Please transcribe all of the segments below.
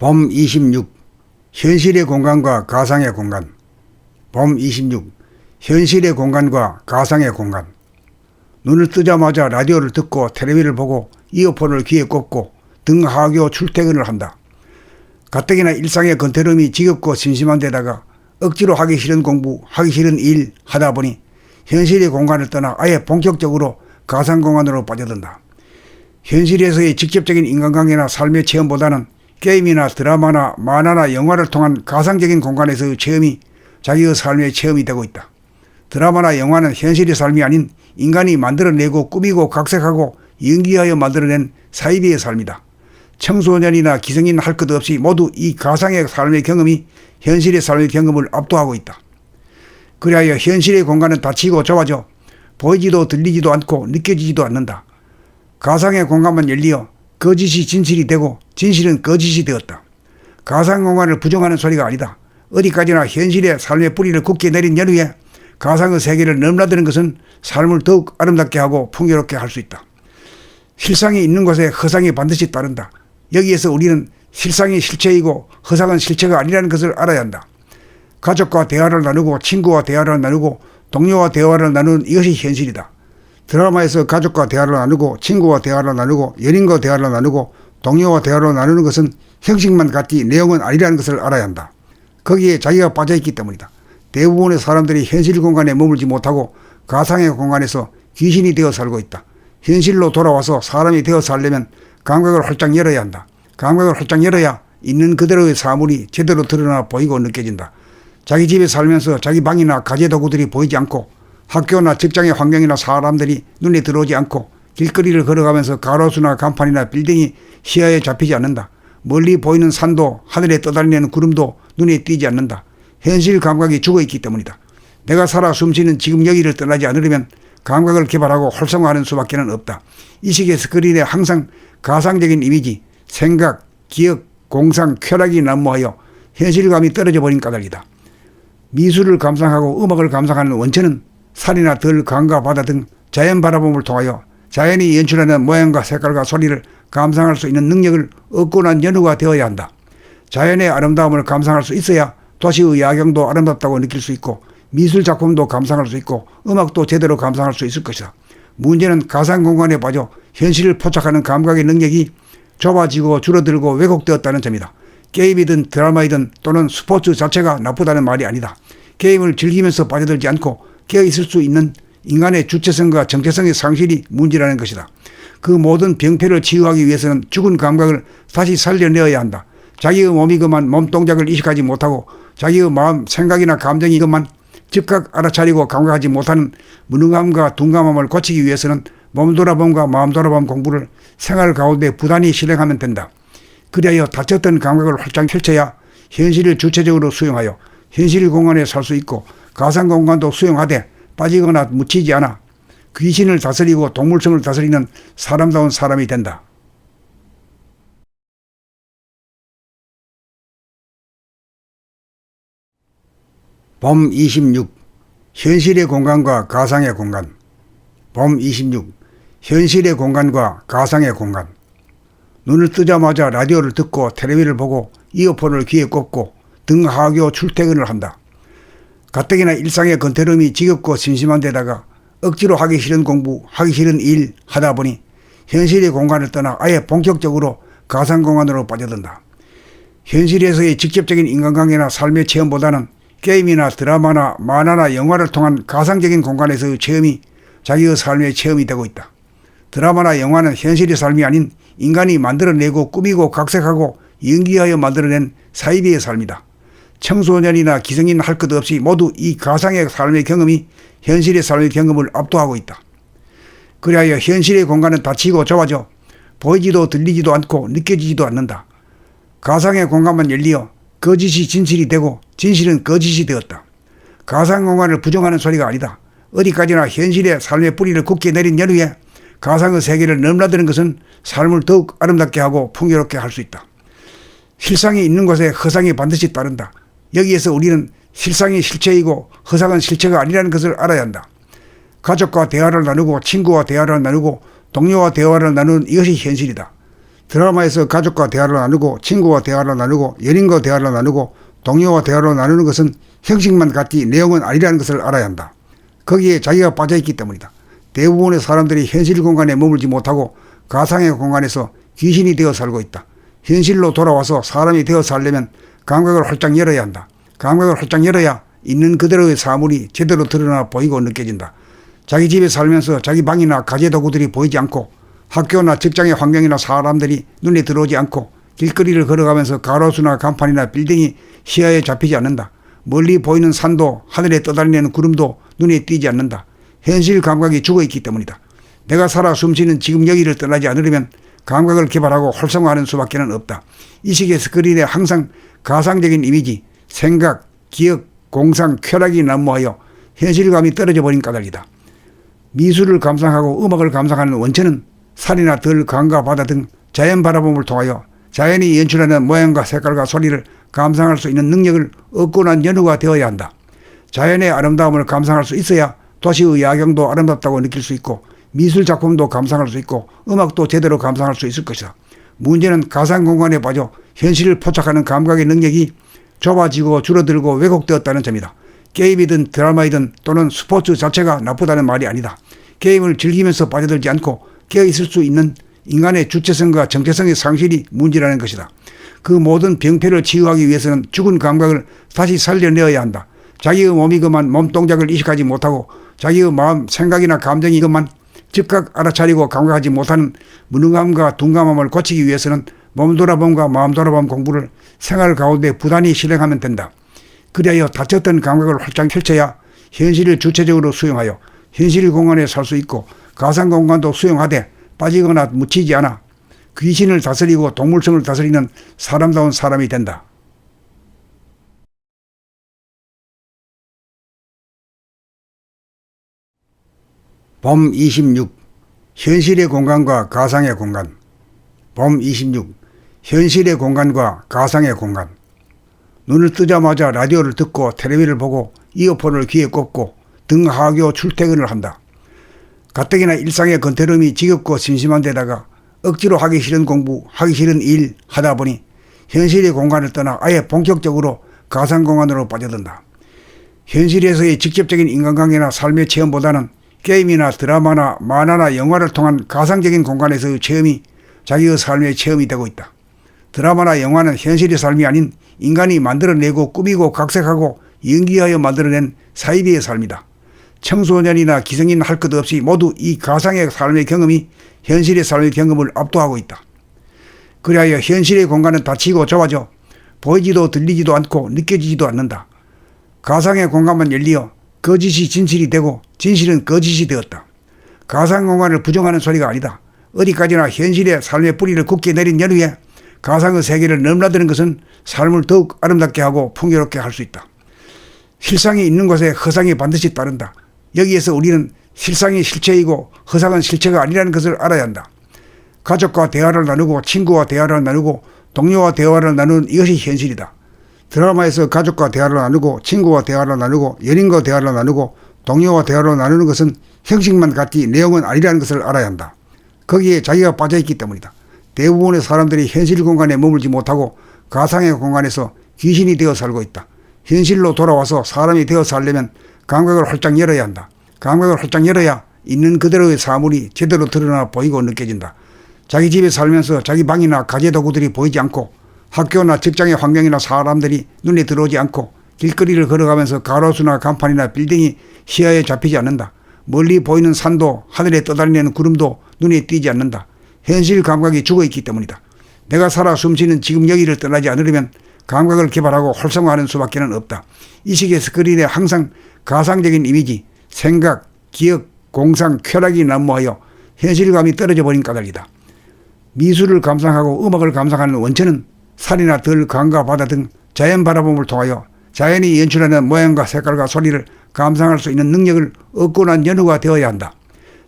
봄 26. 현실의 공간과 가상의 공간. 봄 26. 현실의 공간과 가상의 공간. 눈을 뜨자마자 라디오를 듣고 텔레비를 보고 이어폰을 귀에 꽂고 등 하교 출퇴근을 한다. 가뜩이나 일상의 건태름이 지겹고 심심한 데다가 억지로 하기 싫은 공부, 하기 싫은 일 하다 보니 현실의 공간을 떠나 아예 본격적으로 가상 공간으로 빠져든다. 현실에서의 직접적인 인간관계나 삶의 체험보다는 게임이나 드라마나 만화나 영화를 통한 가상적인 공간에서의 체험이 자기의 삶의 체험이 되고 있다. 드라마나 영화는 현실의 삶이 아닌 인간이 만들어내고 꾸미고 각색하고 연기하여 만들어낸 사이비의 삶이다. 청소년이나 기성인 할 것 없이 모두 이 가상의 삶의 경험이 현실의 삶의 경험을 압도하고 있다. 그리하여 현실의 공간은 닫히고 좁아져 보이지도 들리지도 않고 느껴지지도 않는다. 가상의 공간만 열리어 거짓이 진실이 되고 진실은 거짓이 되었다. 가상 공간을 부정하는 소리가 아니다. 어디까지나 현실의 삶의 뿌리를 굳게 내린 연후에 가상의 세계를 넘나드는 것은 삶을 더욱 아름답게 하고 풍요롭게 할 수 있다. 실상이 있는 곳에 허상이 반드시 따른다. 여기에서 우리는 실상이 실체이고 허상은 실체가 아니라는 것을 알아야 한다. 가족과 대화를 나누고 친구와 대화를 나누고 동료와 대화를 나누는 이것이 현실이다. 드라마에서 가족과 대화를 나누고 친구와 대화를 나누고 연인과 대화를 나누고 동료와 대화를 나누는 것은 형식만 같지 내용은 아니라는 것을 알아야 한다. 거기에 자기가 빠져있기 때문이다. 대부분의 사람들이 현실 공간에 머물지 못하고 가상의 공간에서 귀신이 되어 살고 있다. 현실로 돌아와서 사람이 되어 살려면 감각을 활짝 열어야 한다. 감각을 활짝 열어야 있는 그대로의 사물이 제대로 드러나 보이고 느껴진다. 자기 집에 살면서 자기 방이나 가재 도구들이 보이지 않고 학교나 직장의 환경이나 사람들이 눈에 들어오지 않고 길거리를 걸어가면서 가로수나 간판이나 빌딩이 시야에 잡히지 않는다. 멀리 보이는 산도 하늘에 떠다니는 구름도 눈에 띄지 않는다. 현실 감각이 죽어 있기 때문이다. 내가 살아 숨쉬는 지금 여기를 떠나지 않으려면 감각을 개발하고 활성화하는 수밖에는 없다. 이 시기에 스크린에 항상 가상적인 이미지, 생각, 기억, 공상, 쾌락이 난무하여 현실감이 떨어져 버린 까닭이다. 미술을 감상하고 음악을 감상하는 원천은 산이나 들, 강과 바다 등 자연 바라봄을 통하여 자연이 연출하는 모양과 색깔과 소리를 감상할 수 있는 능력을 얻고 난 연후가 되어야 한다. 자연의 아름다움을 감상할 수 있어야 도시의 야경도 아름답다고 느낄 수 있고 미술 작품도 감상할 수 있고 음악도 제대로 감상할 수 있을 것이다. 문제는 가상 공간에 빠져 현실을 포착하는 감각의 능력이 좁아지고 줄어들고 왜곡되었다는 점이다. 게임이든 드라마이든 또는 스포츠 자체가 나쁘다는 말이 아니다. 게임을 즐기면서 빠져들지 않고 깨어 있을 수 있는 인간의 주체성과 정체성의 상실이 문제라는 것이다. 그 모든 병폐를 치유하기 위해서는 죽은 감각을 다시 살려내어야 한다. 자기의 몸이 그만 몸 동작을 이식하지 못하고 자기의 마음, 생각이나 감정이 그만 즉각 알아차리고 감각하지 못하는 무능함과 둔감함을 고치기 위해서는 몸 돌아봄과 마음 돌아봄 공부를 생활 가운데 부단히 실행하면 된다. 그리하여 다쳤던 감각을 활짝 펼쳐야 현실을 주체적으로 수용하여 현실 공간에 살 수 있고 가상 공간도 수용하되 빠지거나 묻히지 않아 귀신을 다스리고 동물성을 다스리는 사람다운 사람이 된다. 봄 26. 현실의 공간과 가상의 공간. 봄 26. 현실의 공간과 가상의 공간. 눈을 뜨자마자 라디오를 듣고 텔레비를 보고 이어폰을 귀에 꽂고 등 하교 출퇴근을 한다. 가뜩이나 일상의 건태름이 지겹고 심심한 데다가 억지로 하기 싫은 공부, 하기 싫은 일 하다 보니 현실의 공간을 떠나 아예 본격적으로 가상 공간으로 빠져든다. 현실에서의 직접적인 인간관계나 삶의 체험보다는 게임이나 드라마나 만화나 영화를 통한 가상적인 공간에서의 체험이 자기의 삶의 체험이 되고 있다. 드라마나 영화는 현실의 삶이 아닌 인간이 만들어내고 꾸미고 각색하고 연기하여 만들어낸 사이비의 삶이다. 청소년이나 기성인 할 것 없이 모두 이 가상의 삶의 경험이 현실의 삶의 경험을 압도하고 있다. 그리하여 현실의 공간은 닫히고 좁아져 보이지도 들리지도 않고 느껴지지도 않는다. 가상의 공간만 열리어 거짓이 진실이 되고 진실은 거짓이 되었다. 가상 공간을 부정하는 소리가 아니다. 어디까지나 현실의 삶의 뿌리를 굳게 내린 연후에 가상의 세계를 넘나드는 것은 삶을 더욱 아름답게 하고 풍요롭게 할 수 있다. 실상이 있는 곳에 허상이 반드시 따른다. 여기에서 우리는 실상이 실체이고 허상은 실체가 아니라는 것을 알아야 한다. 가족과 대화를 나누고 친구와 대화를 나누고 동료와 대화를 나누는 이것이 현실이다. 드라마에서 가족과 대화를 나누고 친구와 대화를 나누고 연인과 대화를 나누고 동료와 대화를 나누는 것은 형식만 같지 내용은 아니라는 것을 알아야 한다. 거기에 자기가 빠져있기 때문이다. 대부분의 사람들이 현실 공간에 머물지 못하고 가상의 공간에서 귀신이 되어 살고 있다. 현실로 돌아와서 사람이 되어 살려면 감각을 활짝 열어야 한다. 감각을 활짝 열어야 있는 그대로의 사물이 제대로 드러나 보이고 느껴진다. 자기 집에 살면서 자기 방이나 가재 도구들이 보이지 않고 학교나 직장의 환경이나 사람들이 눈에 들어오지 않고 길거리를 걸어가면서 가로수나 간판이나 빌딩이 시야에 잡히지 않는다. 멀리 보이는 산도 하늘에 떠다니는 구름도 눈에 띄지 않는다. 현실 감각이 죽어 있기 때문이다. 내가 살아 숨쉬는 지금 여기를 떠나지 않으려면 감각을 개발하고 활성화하는 수밖에는 없다. 이 시기에 스크린에 항상 가상적인 이미지, 생각, 기억, 공상, 쾌락이 난무하여 현실감이 떨어져 버린 까닭이다. 미술을 감상하고 음악을 감상하는 원천은 산이나 들, 강과 바다 등 자연 바라봄을 통하여 자연이 연출하는 모양과 색깔과 소리를 감상할 수 있는 능력을 얻고 난 연후가 되어야 한다. 자연의 아름다움을 감상할 수 있어야 도시의 야경도 아름답다고 느낄 수 있고 미술 작품도 감상할 수 있고 음악도 제대로 감상할 수 있을 것이다. 문제는 가상 공간에 빠져 현실을 포착하는 감각의 능력이 좁아지고 줄어들고 왜곡되었다는 점이다. 게임이든 드라마이든 또는 스포츠 자체가 나쁘다는 말이 아니다. 게임을 즐기면서 빠져들지 않고 깨어 있을 수 있는 인간의 주체성과 정체성의 상실이 문제라는 것이다. 그 모든 병폐를 치유하기 위해서는 죽은 감각을 다시 살려내어야 한다. 자기의 몸이 그만 몸 동작을 의식하지 못하고 자기의 마음, 생각이나 감정이 그만 즉각 알아차리고 감각하지 못하는 무능함과 둔감함을 고치기 위해서는 몸 돌아봄과 마음 돌아봄 공부를 생활 가운데 부단히 실행하면 된다. 그리하여 다쳤던 감각을 활짝 펼쳐야 현실을 주체적으로 수용하여 현실 공간에 살 수 있고 가상 공간도 수용하되 빠지거나 묻히지 않아 귀신을 다스리고 동물성을 다스리는 사람다운 사람이 된다. 봄 26. 현실의 공간과 가상의 공간. 봄 26. 현실의 공간과 가상의 공간. 눈을 뜨자마자 라디오를 듣고 텔레비를 보고 이어폰을 귀에 꽂고 등하교 출퇴근을 한다. 가뜩이나 일상의 건태름이 지겹고 심심한 데다가 억지로 하기 싫은 공부, 하기 싫은 일 하다 보니 현실의 공간을 떠나 아예 본격적으로 가상 공간으로 빠져든다. 현실에서의 직접적인 인간관계나 삶의 체험보다는 게임이나 드라마나 만화나 영화를 통한 가상적인 공간에서의 체험이 자기의 삶의 체험이 되고 있다. 드라마나 영화는 현실의 삶이 아닌 인간이 만들어내고 꾸미고 각색하고 연기하여 만들어낸 사이비의 삶이다. 청소년이나 기성인 할 것 없이 모두 이 가상의 삶의 경험이 현실의 삶의 경험을 압도하고 있다. 그리하여 현실의 공간은 닫히고 좁아져 보이지도 들리지도 않고 느껴지지도 않는다. 가상의 공간만 열리어 거짓이 진실이 되고 진실은 거짓이 되었다. 가상 공간을 부정하는 소리가 아니다. 어디까지나 현실의 삶의 뿌리를 굳게 내린 연후에 가상의 세계를 넘나드는 것은 삶을 더욱 아름답게 하고 풍요롭게 할 수 있다. 실상이 있는 곳에 허상이 반드시 따른다. 여기에서 우리는 실상이 실체이고 허상은 실체가 아니라는 것을 알아야 한다. 가족과 대화를 나누고 친구와 대화를 나누고 동료와 대화를 나누는 이것이 현실이다. 드라마에서 가족과 대화를 나누고 친구와 대화를 나누고 연인과 대화를 나누고 동료와 대화를 나누는 것은 형식만 같지 내용은 아니라는 것을 알아야 한다. 거기에 자기가 빠져있기 때문이다. 대부분의 사람들이 현실 공간에 머물지 못하고 가상의 공간에서 귀신이 되어 살고 있다. 현실로 돌아와서 사람이 되어 살려면 감각을 활짝 열어야 한다. 감각을 활짝 열어야 있는 그대로의 사물이 제대로 드러나 보이고 느껴진다. 자기 집에 살면서 자기 방이나 가재 도구들이 보이지 않고 학교나 직장의 환경이나 사람들이 눈에 들어오지 않고 길거리를 걸어가면서 가로수나 간판이나 빌딩이 시야에 잡히지 않는다. 멀리 보이는 산도 하늘에 떠다니는 구름도 눈에 띄지 않는다. 현실 감각이 죽어 있기 때문이다. 내가 살아 숨쉬는 지금 여기를 떠나지 않으려면 감각을 개발하고 활성화하는 수밖에는 없다. 이 시기에 스크린에 항상 가상적인 이미지, 생각, 기억, 공상, 쾌락이 난무하여 현실감이 떨어져 버린 까닭이다. 미술을 감상하고 음악을 감상하는 원천은 산이나 들, 강과 바다 등 자연 바라봄을 통하여 자연이 연출하는 모양과 색깔과 소리를 감상할 수 있는 능력을 얻고 난 연후가 되어야 한다.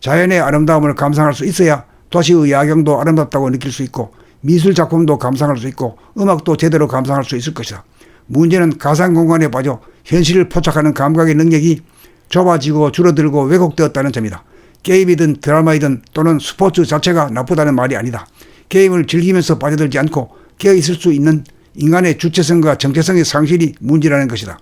자연의 아름다움을 감상할 수 있어야 도시의 야경도 아름답다고 느낄 수 있고 미술 작품도 감상할 수 있고 음악도 제대로 감상할 수 있을 것이다. 문제는 가상 공간에 빠져 현실을 포착하는 감각의 능력이 좁아지고 줄어들고 왜곡되었다는 점이다. 게임이든 드라마이든 또는 스포츠 자체가 나쁘다는 말이 아니다. 게임을 즐기면서 빠져들지 않고 깨어 있을 수 있는 인간의 주체성과 정체성의 상실이 문제라는 것이다.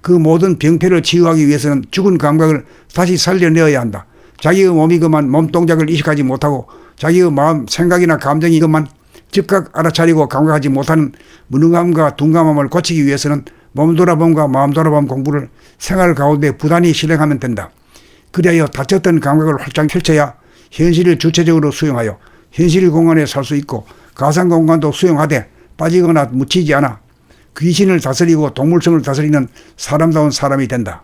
그 모든 병폐를 치유하기 위해서는 죽은 감각을 다시 살려내어야 한다. 자기의 몸이 그만 몸 동작을 이식하지 못하고 자기의 마음, 생각이나 감정이 그만 즉각 알아차리고 감각하지 못하는 무능함과 둔감함을 고치기 위해서는 몸 돌아봄과 마음 돌아봄 공부를 생활 가운데 부단히 실행하면 된다. 그리하여 다쳤던 감각을 활짝 펼쳐야 현실을 주체적으로 수용하여 현실 공간에 살 수 있고 가상 공간도 수용하되 빠지거나 묻히지 않아 귀신을 다스리고 동물성을 다스리는 사람다운 사람이 된다.